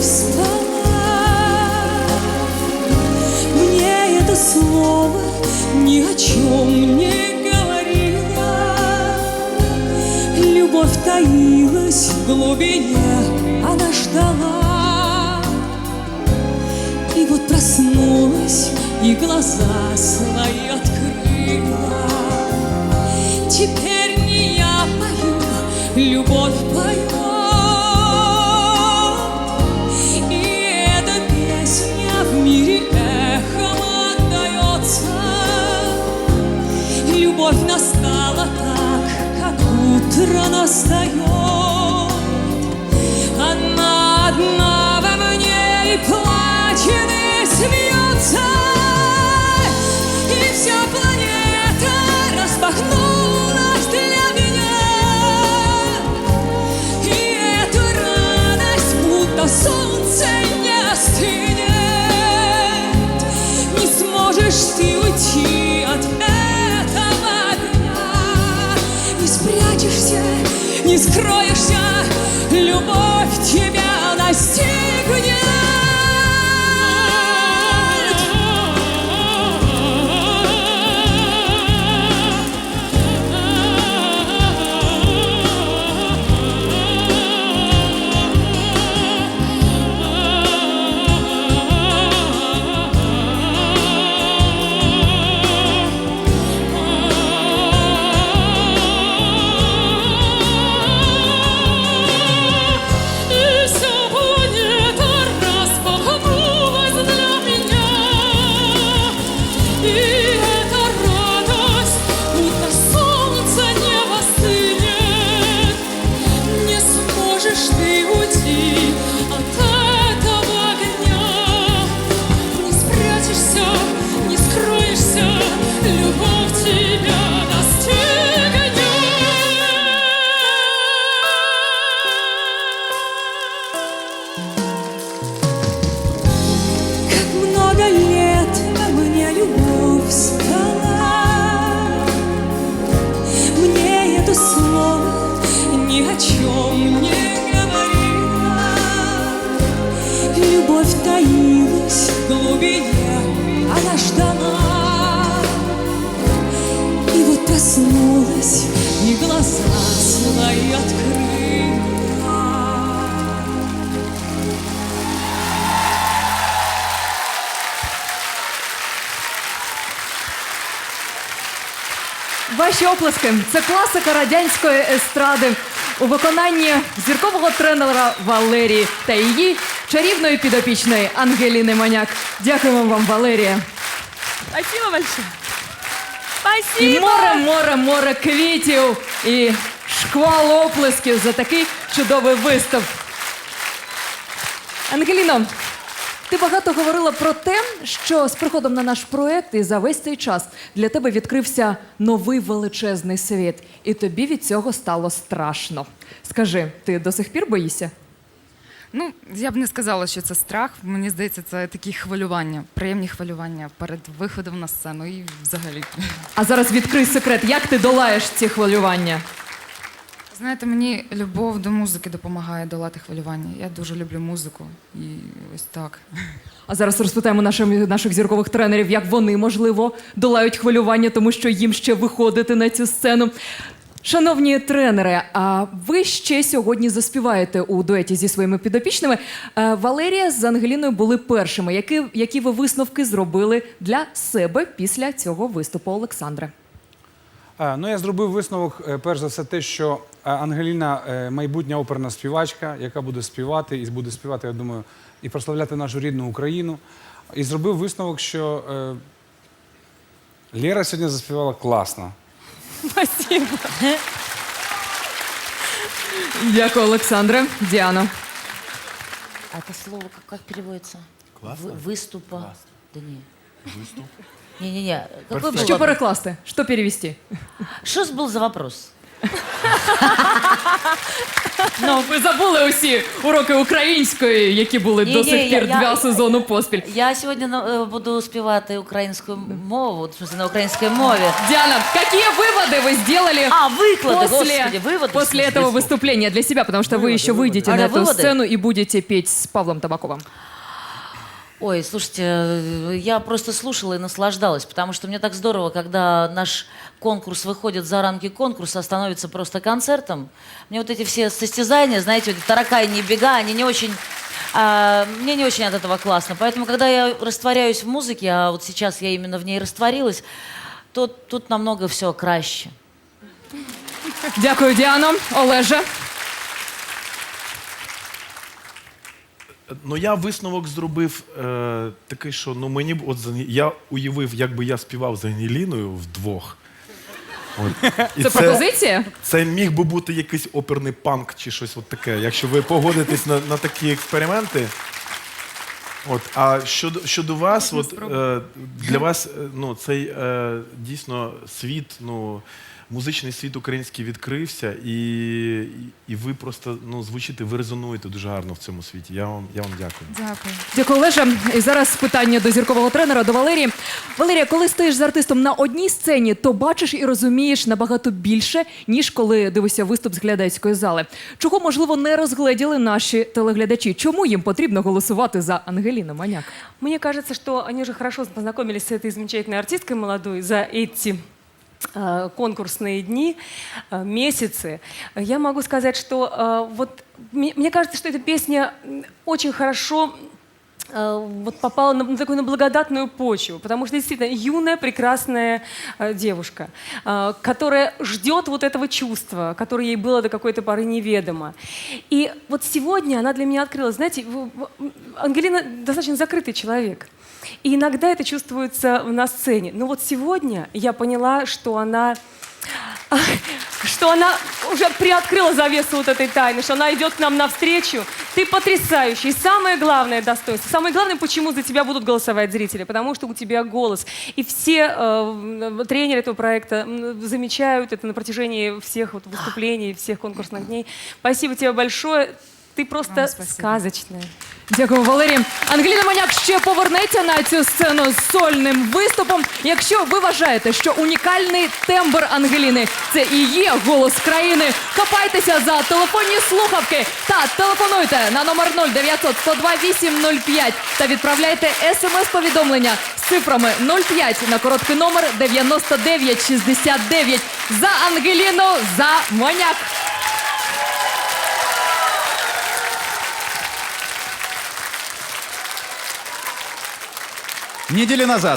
встала. Мне это слово ни о чем не говорило. Любовь таилась в глубине, она ждала. И вот проснулась и глаза свои открыла. Теперь не я пою любовь. Свои открыла Ваші оплески це класика радянської естради у виконанні зіркового тренера Валерії та її чарівної підопічної Ангеліни Маняк. Дякуємо вам, Валерія. Спасибо большое. І море, море, море квітів і шквал оплесків за такий чудовий виступ. Ангеліно, ти багато говорила про те, що з приходом на наш проект і за весь цей час для тебе відкрився новий величезний світ, і тобі від цього стало страшно. Скажи, ти до сих пір боїшся? Ну, я б не сказала, що це страх. Мені здається, це такі хвилювання, приємні хвилювання перед виходом на сцену і взагалі. А зараз відкрий секрет, як ти долаєш ці хвилювання? Знаєте, мені любов до музики допомагає долати хвилювання. Я дуже люблю музику. І ось так. А зараз розпитаємо наших, наших зіркових тренерів, як вони, можливо, долають хвилювання, тому що їм ще виходити на цю сцену. Шановні тренери, а ви ще сьогодні заспіваєте у дуеті зі своїми підопічними. Валерія з Ангеліною були першими. Які, які ви висновки зробили для себе після цього виступу, Олександре? А, Ну, я зробив висновок, е, перш за все, те, що е, Ангеліна е, майбутня оперна співачка, яка буде співати, і буде співати, я думаю, і прославляти нашу рідну Україну. І зробив висновок, що е, Лера сьогодні заспівала класно. Спасибо. Дякую, Олександре. Діано. А это слово как, как переводится? Классно. выступа. Да не. Выступ? Не-не-не. Какой был Що вопрос? перекласти? Що перевести? Что ж был за вопрос? Ну, ви забули усі уроки української, які були до Ні-ні, сих пір я- два я- сезону поспіль. Я сьогодні на- е, буду співати українську мову, в смысле, на українській мові. Диана, какие выводы вы сделали А, виклади, после, господи, виводи. после этого выступления для себя? Потому что вы еще выйдете А, на да, эту выводы? сцену и будете петь с Павлом Табаковым. Ой, слушайте, э, я просто слушала и наслаждалась, потому что мне так здорово, когда наш конкурс выходит за рамки конкурса, становится просто концертом. Мне вот эти все состязания, знаете, вот таракани бега, они не очень... а, мне не очень от этого классно. Поэтому, когда я растворяюсь в музыке, а вот сейчас я именно в ней растворилась, то тут намного все краще. Дякую, Діано. Олеже. Ну я висновок зробив е, такий, що ну мені б от я уявив, як би я співав з Ангеліною вдвох. От. І Це пропозиція? Це міг би бути якийсь оперний панк чи щось от таке. Якщо ви погодитесь на, на такі експерименти. От, а щодо, щодо вас, от, е, для вас е, ну, цей е, дійсно світ, ну, музичний світ український відкрився, і, і, і ви просто ну, звучите, ви резонуєте дуже гарно в цьому світі. Я вам, я вам дякую. Дякую. Дякую, Олеже. І зараз питання до зіркового тренера, до Валерії. Валерія, коли стоїш з артистом на одній сцені, то бачиш і розумієш набагато більше, ніж коли дивишся виступ з глядацької зали. Чого, можливо, не розгледіли наші телеглядачі? Чому їм потрібно голосувати за Ангеліну Маняк? Мне кажется, что они же хорошо познакомились с этой замечательной артисткой молодой за эти э, конкурсные дни, э, месяцы. Я могу сказать, что э, вот мне мне кажется, что эта песня м, очень хорошо э, вот попала на, на такую на благодатную почву, потому что действительно юная, прекрасная э, девушка, э, которая ждет вот этого чувства, которое ей было до какой-то поры неведомо. И вот сегодня она для меня открылась. Знаете, в- в- Ангелина достаточно закрытый человек. И иногда это чувствуется на сцене. Но вот сегодня я поняла, что она что она уже приоткрыла завесу вот этой тайны, что она идет к нам навстречу. Ты потрясающий. И самое главное достоинство. Самое главное, почему за тебя будут голосовать зрители. Потому что у тебя голос. И все э, тренеры этого проекта м, замечают это на протяжении всех вот выступлений, всех конкурсных дней. Спасибо тебе большое. Ты просто спасибо. Дякую, Валерій. Ангеліна Маняк ще повернеться на цю сцену з сольним виступом. Якщо ви вважаєте, що унікальний тембр Ангеліни це і є голос країни, хапайтеся за телефонні слухавки та телефонуйте на номер 0900 102 805 та відправляйте смс-повідомлення з цифрами 05 на короткий номер 9969 за Ангеліну за Маняк. Недели назад